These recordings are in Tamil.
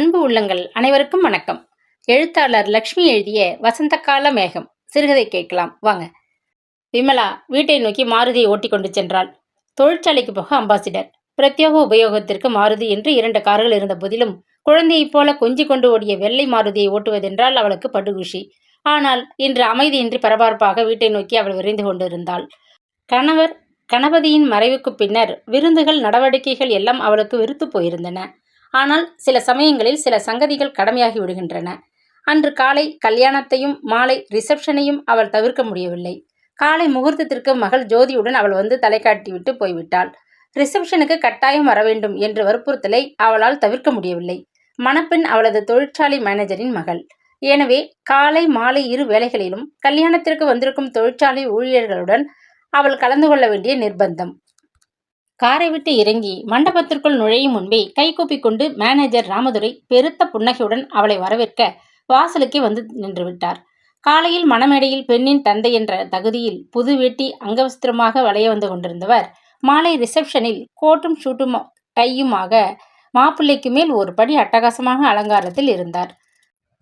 அன்பு உள்ளங்கள் அனைவருக்கும் வணக்கம். எழுத்தாளர் லக்ஷ்மி எழுதிய வசந்த கால மேகம். சிறுகதை கேட்கலாம். வாங்க. விமலா வீட்டை நோக்கி மாருதியை ஓட்டி கொண்டு சென்றாள். தொழிற்சாலைக்கு போக அம்பாசிடர். பிரத்யோக உபயோகத்திற்கு மாருதி என்று இரண்டு கார்கள் இருந்த போதிலும் குழந்தையைப் போல கொஞ்சி கொண்டு ஓடிய வெள்ளை மாருதியை ஓட்டுவதென்றால் அவளுக்கு படுகுஷி ஆனால் இன்று அமைதியின்றி பரபரப்பாக வீட்டை நோக்கி அவள் விரைந்து கொண்டிருந்தாள். கணவர் கணபதியின் மறைவுக்கு பின்னர் விருந்துகள் நடவடிக்கைகள் எல்லாம் அவளுக்கு வெறுத்து போயிருந்தன. ஆனால் சில சமயங்களில் சில சங்கதிகள் கடமையாகி விடுகின்றன. அன்று காலை கல்யாணத்தையும் மாலை ரிசப்ஷனையும் அவள் தவிர்க்க முடியவில்லை. காலை முகூர்த்தத்திற்கு மகள் ஜோதியுடன் அவள் வந்து தலை காட்டிவிட்டு போய்விட்டாள். ரிசப்ஷனுக்கு கட்டாயம் வர வேண்டும் என்ற வற்புறுத்தலை அவளால் தவிர்க்க முடியவில்லை. மணப்பெண் அவளது தொழிற்சாலை மேனேஜரின் மகள். எனவே காலை மாலை இரு வேளைகளிலும் கல்யாணத்திற்கு வந்திருக்கும் தொழிற்சாலை ஊழியர்களுடன் அவள் கலந்து கொள்ள வேண்டிய நிர்பந்தம். காரை விட்டு இறங்கி மண்டபத்திற்குள் நுழையும் முன்பே கைகூப்பி கொண்டு மேனேஜர் ராமதுரை பெருத்த புன்னகையுடன் அவளை வரவேற்க வாசலுக்கே வந்து நின்று விட்டார். காலையில் மணமேடையில் பெண்ணின் தந்தை என்ற தகுதியில் புது வேட்டி அங்கவஸ்திரமாக வளைய வந்து கொண்டிருந்தவர். மாலை ரிசப்ஷனில் கோட்டும் ஷூட்டும் டையுமாக மாப்பிள்ளைக்கு மேல் ஒரு படி அட்டகாசமாக அலங்காரத்தில் இருந்தார்.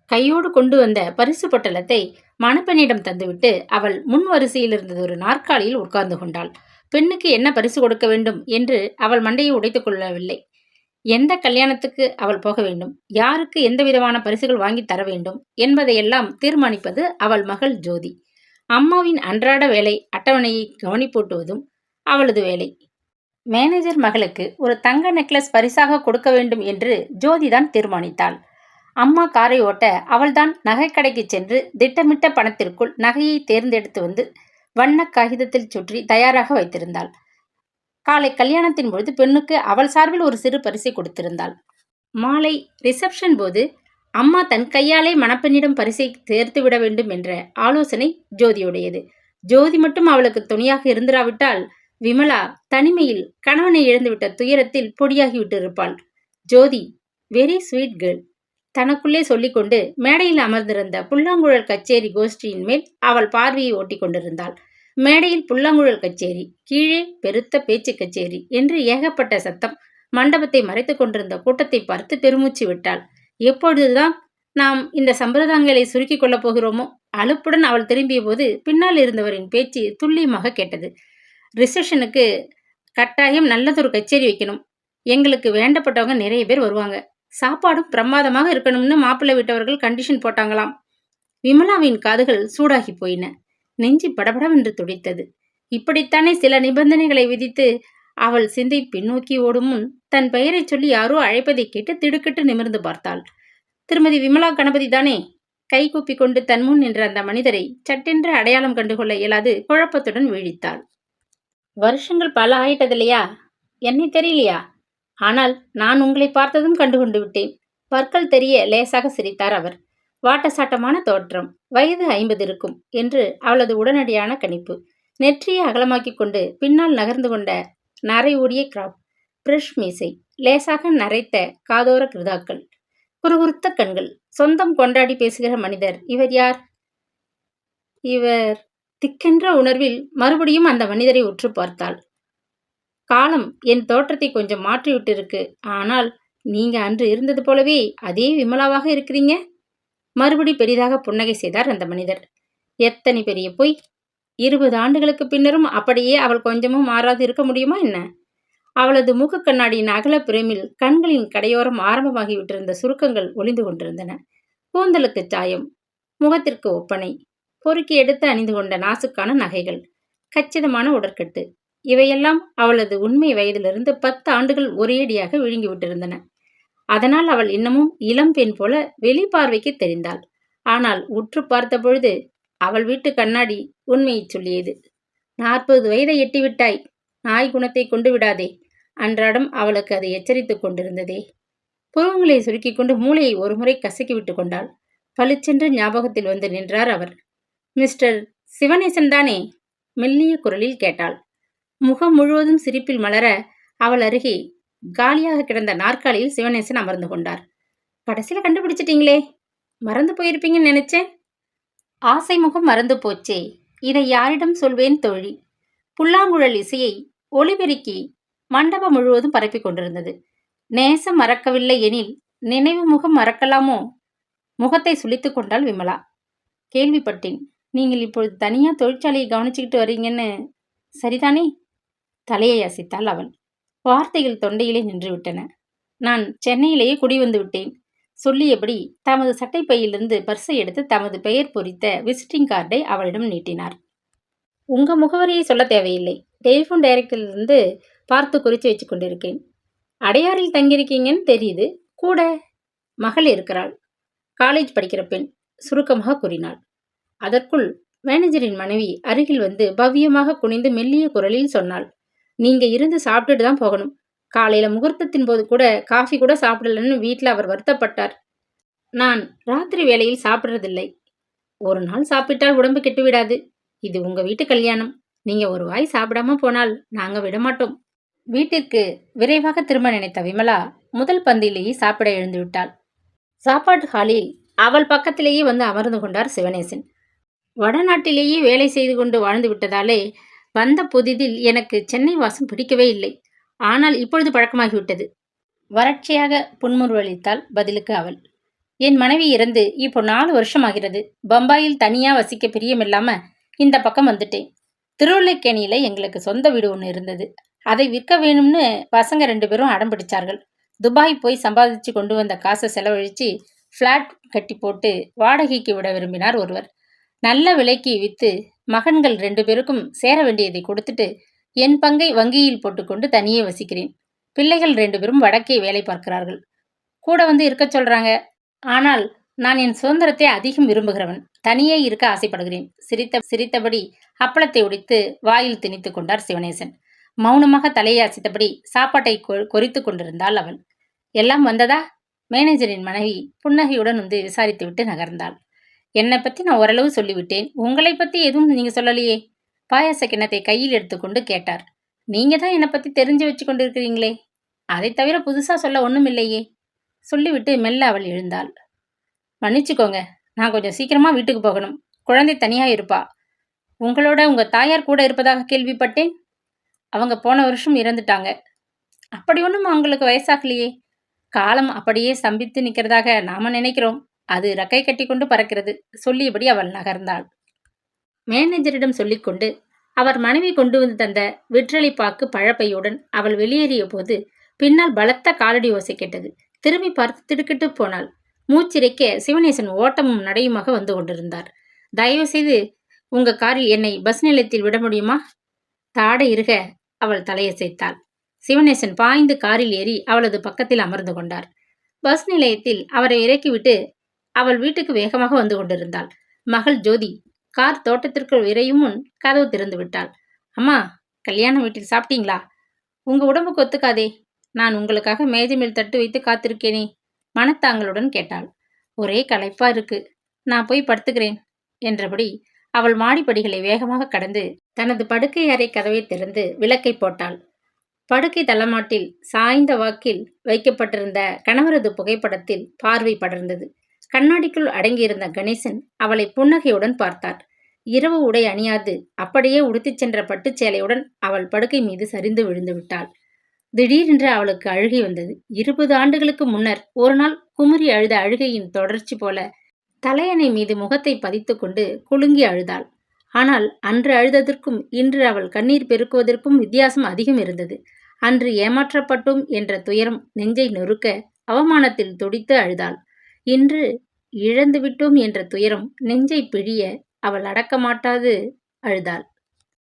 கையோடு கொண்டு வந்த பரிசு பொட்டலத்தை மணப்பெண்ணிடம் தந்துவிட்டு அவள் முன் வரிசையில் இருந்தது ஒரு நாற்காலியில் உட்கார்ந்து கொண்டாள். பெண்ணுக்கு என்ன பரிசு கொடுக்க வேண்டும் என்று அவள் மண்டையை உடைத்துக் கொள்ளவில்லை. எந்த கல்யாணத்துக்கு அவள் போக வேண்டும்? யாருக்கு எந்த விதமான பரிசுகள் வாங்கி தர வேண்டும்? என்பதையெல்லாம் தீர்மானிப்பது அவள் மகள் ஜோதி. அம்மாவின் அன்றாட வேலை அட்டவணையை கவனிப்பூட்டுவதும் அவளது வேலை. மேனேஜர் மகளுக்கு ஒரு தங்க நெக்லஸ் பரிசாக கொடுக்க வேண்டும் என்று ஜோதிதான் தீர்மானித்தாள். அம்மா காரை ஓட்ட அவள்தான் நகைக்கடைக்கு சென்று திட்டமிட்ட பணத்திற்குள் நகையை தேர்ந்தெடுத்து வந்து வண்ண காகிதத்தில் சுற்றி தயாராக வைத்திருந்தாள். காலை கல்யாணத்தின் பொழுது பெண்ணுக்கு அவள் சார்பில் ஒரு சிறு பரிசை கொடுத்திருந்தாள். மாலை ரிசப்ஷன் போது அம்மா தன் கையாலே மணப்பெண்ணிடம் பரிசை சேர்த்து விட வேண்டும் என்ற ஆலோசனை ஜோதியுடையது. ஜோதி மட்டும் அவளுக்கு துணையாக இருந்திராவிட்டால் விமலா தனிமையில் கணவனை இழந்துவிட்ட துயரத்தில் பொடியாகிவிட்டிருப்பாள். ஜோதி வெரி ஸ்வீட் கேர்ள் தனக்குள்ளே சொல்லிக்கொண்டு மேடையில் அமர்ந்திருந்த புல்லாங்குழல் கச்சேரி கோஷ்டியின் மேல் அவள் பார்வையை ஓட்டிக் கொண்டிருந்தாள். மேடையில் புல்லாங்குழல் கச்சேரி கீழே பெருத்த பேச்சு கச்சேரி என்று ஏகப்பட்ட சத்தம் மண்டபத்தை மறைத்து கொண்டிருந்த கூட்டத்தை பார்த்து பெருமூச்சு விட்டாள். எப்பொழுதுதான் நாம் இந்த சம்பிரதாயங்களை சுருக்கிக் கொள்ளப் போகிறோமோ? அலுப்புடன் அவள் திரும்பிய போது பின்னால் இருந்தவரின் பேச்சு துல்லியமாக கேட்டது. ரிசப்ஷனுக்கு கட்டாயம் நல்லதொரு கச்சேரி வைக்கணும். எங்களுக்கு வேண்டப்பட்டவங்க நிறைய பேர் வருவாங்க. சாப்பாடும் பிரமாதமாக இருக்கணும்னு மாப்பிள்ளை விட்டவர்கள் கண்டிஷன் போட்டாங்களாம். விமலாவின் காதுகள் சூடாகி போயின. நெஞ்சு படபடவென்று துடித்தது. இப்படித்தானே சில நிபந்தனைகளை விதித்து அவள் சிந்தை பின்னோக்கி ஓடும் முன் தன் பெயரை சொல்லி யாரோ அழைப்பதை கேட்டு திடுக்கிட்டு நிமிர்ந்து பார்த்தாள். திருமதி விமலா கணபதி தானே? கை கூப்பி கொண்டு தன் முன் நின்ற அந்த மனிதரை சட்டென்று அடையாளம் கண்டுகொள்ள இயலாது குழப்பத்துடன் வீழித்தாள். வருஷங்கள் பல ஆயிட்டதில்லையா? என்னை தெரியலையா? ஆனால் நான் உங்களை பார்த்ததும் கண்டுகொண்டு விட்டேன். பற்கள் தெரிய லேசாக சிரித்தார் அவர். வாட்டசாட்டமான தோற்றம். வயது ஐம்பது இருக்கும் என்று அவளது உடனடியான கணிப்பு. நெற்றியை அகலமாக்கி கொண்டு பின்னால் நகர்ந்து கொண்ட நரை ஊடிய கிராப் பிரஷ் மீசை. லேசாக நரைத்த காதோர கிருதாக்கள். குறுகுறுத்த கண்கள். சொந்தம் கொண்டாடி பேசுகிற மனிதர். இவர் யார்? இவர் திக்கென்ற உணர்வில் மறுபடியும் அந்த மனிதரை உற்று பார்த்தாள். காலம் என் தோற்றத்தை கொஞ்சம் மாற்றிவிட்டிருக்கு. ஆனால் நீங்க அன்று இருந்தது போலவே அதே விமலாவாக இருக்கிறீங்க? மறுபடி பெரிதாக புன்னகை செய்தார் அந்த மனிதர். எத்தனை பெரிய பொய்! இருபது ஆண்டுகளுக்கு பின்னரும் அப்படியே அவள் கொஞ்சமும் மாறாது இருக்க முடியுமா என்ன? அவளது மூக்கு கண்ணாடியின் அகல பிரேமில் கண்களின் கடையோரம் ஆரம்பமாகிவிட்டிருந்த சுருக்கங்கள் ஒளிந்து கொண்டிருந்தன. கூந்தலுக்கு சாயம் முகத்திற்கு ஒப்பனை பொறுக்கி எடுத்து அணிந்து கொண்ட நாசுக்கான நகைகள் கச்சிதமான உடற்கட்டு இவையெல்லாம் அவளது உண்மை வயதிலிருந்து பத்து ஆண்டுகள் ஒரேடியாக விழுங்கிவிட்டிருந்தன. அதனால் அவள் இன்னமும் இளம் பெண் போல வெளிப்பார்வைக்கு தெரிந்தாள். ஆனால் உற்று பார்த்த பொழுது அவள் வீட்டு கண்ணாடி உண்மையை சொல்லியது. நாற்பது வயதை எட்டிவிட்டாய். நாய் குணத்தை கொண்டு விடாதே. அன்றாடம் அவளுக்கு அதை எச்சரித்துக் கொண்டிருந்ததே. புருவங்களை சுருக்கிக் கொண்டு மூளையை ஒருமுறை கசக்கி விட்டு கொண்டாள். பளிச்சென்று ஞாபகத்தில் வந்து நின்றார் அவர். மிஸ்டர் சிவனேசன் தானே? மெல்லிய குரலில் கேட்டாள். முகம் முழுவதும் சிரிப்பில் மலர அவள் அருகே காலியாக கிடந்த நாற்காலியில் சிவனேசன் அமர்ந்து கொண்டார். கடைசியில் கண்டுபிடிச்சிட்டீங்களே. மறந்து போயிருப்பீங்கன்னு நினைச்சேன். ஆசை முகம் மறந்து போச்சே. இதை யாரிடம் சொல்வேன் தோழி? புல்லாங்குழல் இசையை ஒளிபெருக்கி மண்டபம் முழுவதும் பரப்பிக் கொண்டிருந்தது. நேசம் மறக்கவில்லை எனில் நினைவு முகம் மறக்கலாமோ? முகத்தை சுளித்து கொண்டாள் விமலா. கேள்விப்பட்டேன். நீங்கள் இப்பொழுது தனியாக தொழிற்சாலையை கவனிச்சுக்கிட்டு வரீங்கன்னு. சரிதானே? தலையை அசைத்தாள் அவள் வார்த்தைகள் தொண்டையிலே நின்றுவிட்டன. நான் சென்னையிலேயே குடிவந்து விட்டேன். சொல்லியபடி தமது சட்டைப்பையிலிருந்து பர்ஸை எடுத்து தமது பெயர் பொறித்த விசிட்டிங் கார்டை அவளிடம் நீட்டினார். உங்க முகவரியை சொல்ல தேவையில்லை. டெலிஃபோன் டைரக்டரிலிருந்து பார்த்து குறித்து வச்சு கொண்டிருக்கேன். அடையாறில் தங்கியிருக்கீங்கன்னு தெரியுது. கூட மகள் இருக்கிறாள். காலேஜ் படிக்கிற பெண் சுருக்கமாக கூறினாள். அதற்குள் மேனேஜரின் மனைவி அருகில் வந்து பவ்யமாக குனிந்து மெல்லிய குரலில் சொன்னாள். நீங்க இருந்து சாப்பிட்டுட்டு தான் போகணும். காலையில முகூர்த்தத்தின் போது கூட காஃபி கூட சாப்பிடலன்னு வீட்டில் அவர் வருத்தப்பட்டார். நான் ராத்திரி வேளையில் சாப்பிட்றதில்லை. ஒரு நாள் சாப்பிட்டால் உடம்பு கெட்டு விடாது. இது உங்க வீட்டு கல்யாணம். நீங்க ஒரு வாய் சாப்பிடாம போனால் நாங்க விடமாட்டோம். வீட்டிற்கு விரைவாக திரும்ப நினைத்த விமலா முதல் பந்திலேயே சாப்பிட எழுந்து விட்டாள். சாப்பாட்டு ஹாலில் அவள் பக்கத்திலேயே வந்து அமர்ந்து கொண்டார் சிவனேசன். வடநாட்டிலேயே வேலை செய்து கொண்டு வாழ்ந்து விட்டதாலே வந்த புதிதில் எனக்கு சென்னை வாசம் பிடிக்கவே இல்லை. ஆனால் இப்பொழுது பழக்கமாகிவிட்டது. வறட்சியாக புன்முறுவளித்தாள் பதிலுக்கு அவள். என் மனைவி இறந்து இப்போ நாலு வருஷம் ஆகிறது பம்பாயில் தனியாக வசிக்க பிரியமில்லாம இந்த பக்கம் வந்துட்டேன். திருவள்ளிக்கேணியில் எங்களுக்கு சொந்த வீடு ஒன்று இருந்தது. அதை விற்க வேணும்னு பசங்க ரெண்டு பேரும் அடம் பிடிச்சார்கள். துபாய் போய் சம்பாதிச்சு கொண்டு வந்த காசை செலவழித்து ஃப்ளாட் கட்டி போட்டு வாடகைக்கு விட விரும்பினார் ஒருவர். நல்ல விலைக்கு விற்று மகன்கள் ரெண்டு பேருக்கும் சேர வேண்டியதை கொடுத்துட்டு என் பங்கை வங்கியில் போட்டுக்கொண்டு தனியே வசிக்கிறேன். பிள்ளைகள் ரெண்டு பேரும் வடக்கே வேலை பார்க்கிறார்கள். கூட வந்து இருக்க சொல்றாங்க. ஆனால் நான் என் சுதந்திரத்தை அதிகம் விரும்புகிறவன். தனியே இருக்க ஆசைப்படுகிறேன். சிரித்த சிரித்தபடி அப்பளத்தை உடைத்து வாயில் திணித்து கொண்டார் சிவனேசன். மௌனமாக தலையை அசைத்தபடி சாப்பாட்டை கொறித்து கொண்டிருந்தாள் அவள் எல்லாம் வந்ததா? மேனேஜரின் மனைவி புன்னகையுடன் வந்து விசாரித்துவிட்டு நகர்ந்தாள். என்னை பற்றி நான் ஓரளவு சொல்லிவிட்டேன். உங்களை பற்றி எதுவும் நீங்கள் சொல்லலையே. பாயாச கிண்ணத்தை கையில் எடுத்துக்கொண்டு கேட்டார். நீங்கள் தான் என்னை பற்றி தெரிஞ்சு வச்சு கொண்டிருக்கிறீங்களே அதை தவிர புதுசாக சொல்ல ஒன்றும் இல்லையே. சொல்லிவிட்டு மெல்ல அவள் எழுந்தாள். மன்னிச்சுக்கோங்க நான் கொஞ்சம் சீக்கிரமாக வீட்டுக்கு போகணும். குழந்தை தனியாக இருப்பா. உங்களோட உங்கள் தாயார் கூட இருப்பதாக கேள்விப்பட்டேன். அவங்க போன வருஷம் இறந்துட்டாங்க. அப்படி ஒன்றும் அவங்களுக்கு வயசாகலையே. காலம் அப்படியே சம்பித்து நிற்கிறதாக நாம் நினைக்கிறோம். அது ரக்கை கட்டி கொண்டு பறக்கிறது. சொல்லியபடி அவள் நகர்ந்தாள். மேனேஜரிடம் சொல்லிக்கொண்டு அவர் மனைவி கொண்டு வந்து தந்த விற்றலைப்பாக்கு பழப்பையுடன் அவள் வெளியேறிய போது பின்னால் பலத்த காலடி ஓசை கேட்டது. திரும்பி பார்த்து திடுக்கிட்டு போனாள். மூச்சிறைக்க சிவனேசன் ஓட்டமும் நடையுமாக வந்து கொண்டிருந்தார். தயவு செய்து உங்க காரில் என்னை பஸ் நிலையத்தில் விட முடியுமா? தாட இருக அவள் தலையசைத்தாள் சிவனேசன் பாய்ந்து காரில் ஏறி அவளது பக்கத்தில் அமர்ந்து கொண்டார். பஸ் நிலையத்தில் அவரை இறக்கிவிட்டு அவள் வீட்டுக்கு வேகமாக வந்து கொண்டிருந்தாள். மகள் ஜோதி கார் தோட்டத்திற்குள் விரையும் முன் கதவு திறந்து விட்டாள். அம்மா கல்யாண வீட்டில் சாப்பிட்டீங்களா? உங்க உடம்புக்கு ஒத்துக்காதே. நான் உங்களுக்காக மேஜை மேல் தட்டு வைத்து காத்திருக்கேனே மனத்தாங்களுடன் கேட்டாள். ஒரே களைப்பா இருக்கு. நான் போய் படுத்துக்கிறேன் என்றபடி அவள் மாடிப்படிகளை வேகமாக கடந்து தனது படுக்கை அறை கதவை திறந்து விளக்கை போட்டாள். படுக்கை தளமாட்டில் சாய்ந்த வாக்கில் வைக்கப்பட்டிருந்த கணவரது புகைப்படத்தில் பார்வை படர்ந்தது. கண்ணாடிக்குள் அடங்கியிருந்த கணேசன் அவளை புன்னகையுடன் பார்த்தார். இரவு உடை அணியாது அப்படியே உடுத்திச் சென்ற பட்டுச்சேலையுடன் அவள் படுக்கை மீது சரிந்து விழுந்து விட்டாள். திடீரென்று அவளுக்கு அழுகை வந்தது. இருபது ஆண்டுகளுக்கு முன்னர் ஒரு நாள் குமுறி அழுத அழுகையின் தொடர்ச்சி போல தலையணை மீது முகத்தை பதித்து கொண்டு குலுங்கி அழுதாள். ஆனால் அன்று அழுததற்கும் இன்று அவள் கண்ணீர் பெருக்குவதற்கும் வித்தியாசம் அதிகம் இருந்தது. அன்று ஏமாற்றப்பட்டோம் என்ற துயரம் நெஞ்சை நொறுக்க அவமானத்தில் துடித்து அழுதாள். இன்று இழந்துவிட்டோம் என்ற துயரம் நெஞ்சை பிழிய அவள் அடக்க மாட்டாது அழுதாள்.